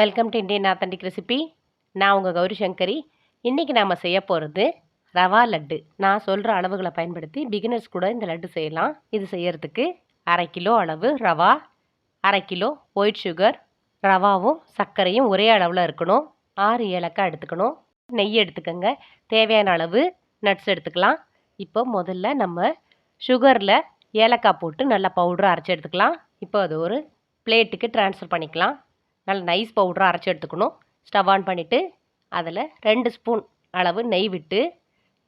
Welcome to Indian authentic recipe நான் உங்கள் கௌரி சங்கரி. இன்றைக்கி நாம் செய்ய போகிறது ரவா லட்டு. நான் சொல்கிற அளவுகளை பயன்படுத்தி பிகினர்ஸ் கூட இந்த லட்டு செய்யலாம். இது செய்யறதுக்கு அரை கிலோ அளவு ரவா அரை கிலோ ஒயிட் சுகர் ரவாவும் சர்க்கரையும் ஒரே அளவில் இருக்கணும். ஆறு ஏலக்காய் எடுத்துக்கணும். நெய் எடுத்துக்கோங்க. தேவையான அளவு நட்ஸ் எடுத்துக்கலாம். இப்போ முதல்ல நம்ம சுகரில் ஏலக்காய் போட்டு நல்லா பவுடர் அரைச்சி எடுத்துக்கலாம். இப்போ அது ஒரு பிளேட்டுக்கு ட்ரான்ஸ்ஃபர் பண்ணிக்கலாம். நல்ல நைஸ் பவுடராக அரைச்சி எடுத்துக்கணும். ஸ்டவ் ஆன் பண்ணிவிட்டு அதில் ரெண்டு ஸ்பூன் அளவு நெய் விட்டு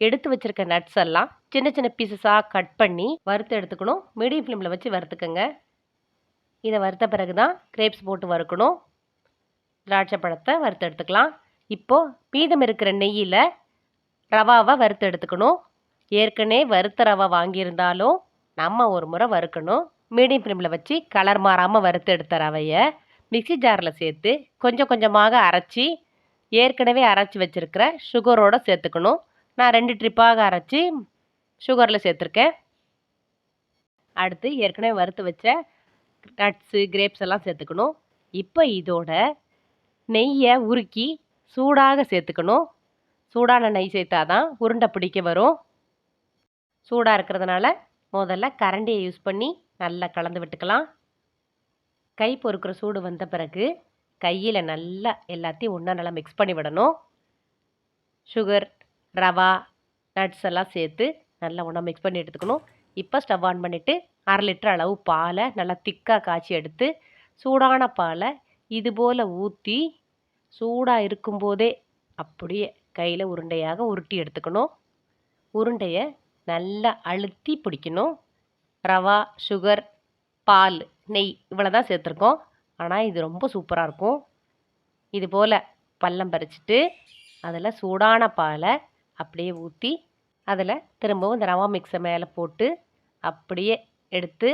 எடுத்து வச்சுருக்க நட்ஸ் எல்லாம் சின்ன சின்ன பீசஸாக கட் பண்ணி வறுத்து எடுத்துக்கணும். மீடியம் ஃப்ளேமில் வச்சு வறுத்துக்கோங்க. இதை வறுத்த பிறகு தான் கிரேப்ஸ் போட்டு வறுக்கணும். திராட்சை பழத்தை வறுத்து எடுத்துக்கலாம். இப்போது மீதம் இருக்கிற நெய்யில் ரவாவை வறுத்து எடுத்துக்கணும். ஏற்கனவே வறுத்த ரவை வாங்கியிருந்தாலும் நம்ம ஒரு முறை வறுக்கணும். மீடியம் ஃப்ளேமில் வச்சு கலர் மாறாமல் வறுத்து எடுத்த ரவையை மிக்சி ஜாரில் சேர்த்து கொஞ்சம் கொஞ்சமாக அரைச்சி ஏற்கனவே அரைச்சி வச்சுருக்கிற சுகரோடு சேர்த்துக்கணும். நான் ரெண்டு ட்ரிப்பாக அரைச்சி சுகரில் சேர்த்துருக்கேன். அடுத்து ஏற்கனவே வறுத்து வச்ச நட்ஸு கிரேப்ஸ் எல்லாம் சேர்த்துக்கணும். இப்போ இதோட நெய்யை உருக்கி சூடாக சேர்த்துக்கணும். சூடான நெய் சேர்த்தா தான் உருண்டை பிடிக்க வரும். சூடாக இருக்கிறதுனால முதல்ல கரண்டியை யூஸ் பண்ணி நல்லா கலந்து விட்டுக்கலாம். கை பொறுக்கிற சூடு வந்த பிறகு கையில் நல்லா எல்லாத்தையும் ஒன்றா நல்லா மிக்ஸ் பண்ணி விடணும். சுகர் ரவா நட்ஸ் எல்லாம் சேர்த்து நல்லா ஒன்றா மிக்ஸ் பண்ணி எடுத்துக்கணும். இப்போ ஸ்டவ் ஆன் பண்ணிவிட்டு அரை லிட்டர் அளவு பாலை நல்லா திக்காக காய்ச்சி எடுத்து சூடான பாலை இது போல் ஊற்றி சூடாக இருக்கும்போதே அப்படியே கையில் உருண்டையாக உருட்டி எடுத்துக்கணும். உருண்டையை நல்லா அழுத்தி பிடிக்கணும். ரவா சுகர் பால் நெய் இவ்வளோ தான் சேர்த்துருக்கோம். ஆனால் இது ரொம்ப சூப்பராக இருக்கும். இது போல் பள்ளம் பறிச்சுட்டு அதில் சூடான பாலை அப்படியே ஊற்றி அதில் திரும்பவும் இந்த ரவா மிக்ஸை மேலே போட்டு அப்படியே எடுத்து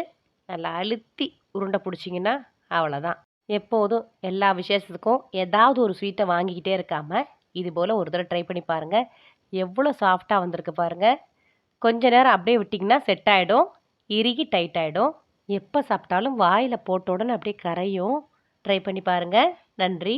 நல்லா அழுத்தி உருண்டை பிடிச்சிங்கன்னா அவ்வளோதான் எப்போதும் எல்லா விசேஷத்துக்கும் ஏதாவது ஒரு ஸ்வீட்டை வாங்கிக்கிட்டே இருக்காமல் இது போல் ஒரு தடவை ட்ரை பண்ணி பாருங்கள் எவ்வளோ சாஃப்டாக வந்திருக்கு பாருங்கள் கொஞ்ச நேரம் அப்படியே விட்டிங்கன்னா செட் ஆகிடும் இறுகி டைட் ஆகிடும் எப்போ சாப்பிட்டாலும் வாயில் போட்ட உடனே அப்படியே கரையும். ட்ரை பண்ணி பாருங்கள் நன்றி.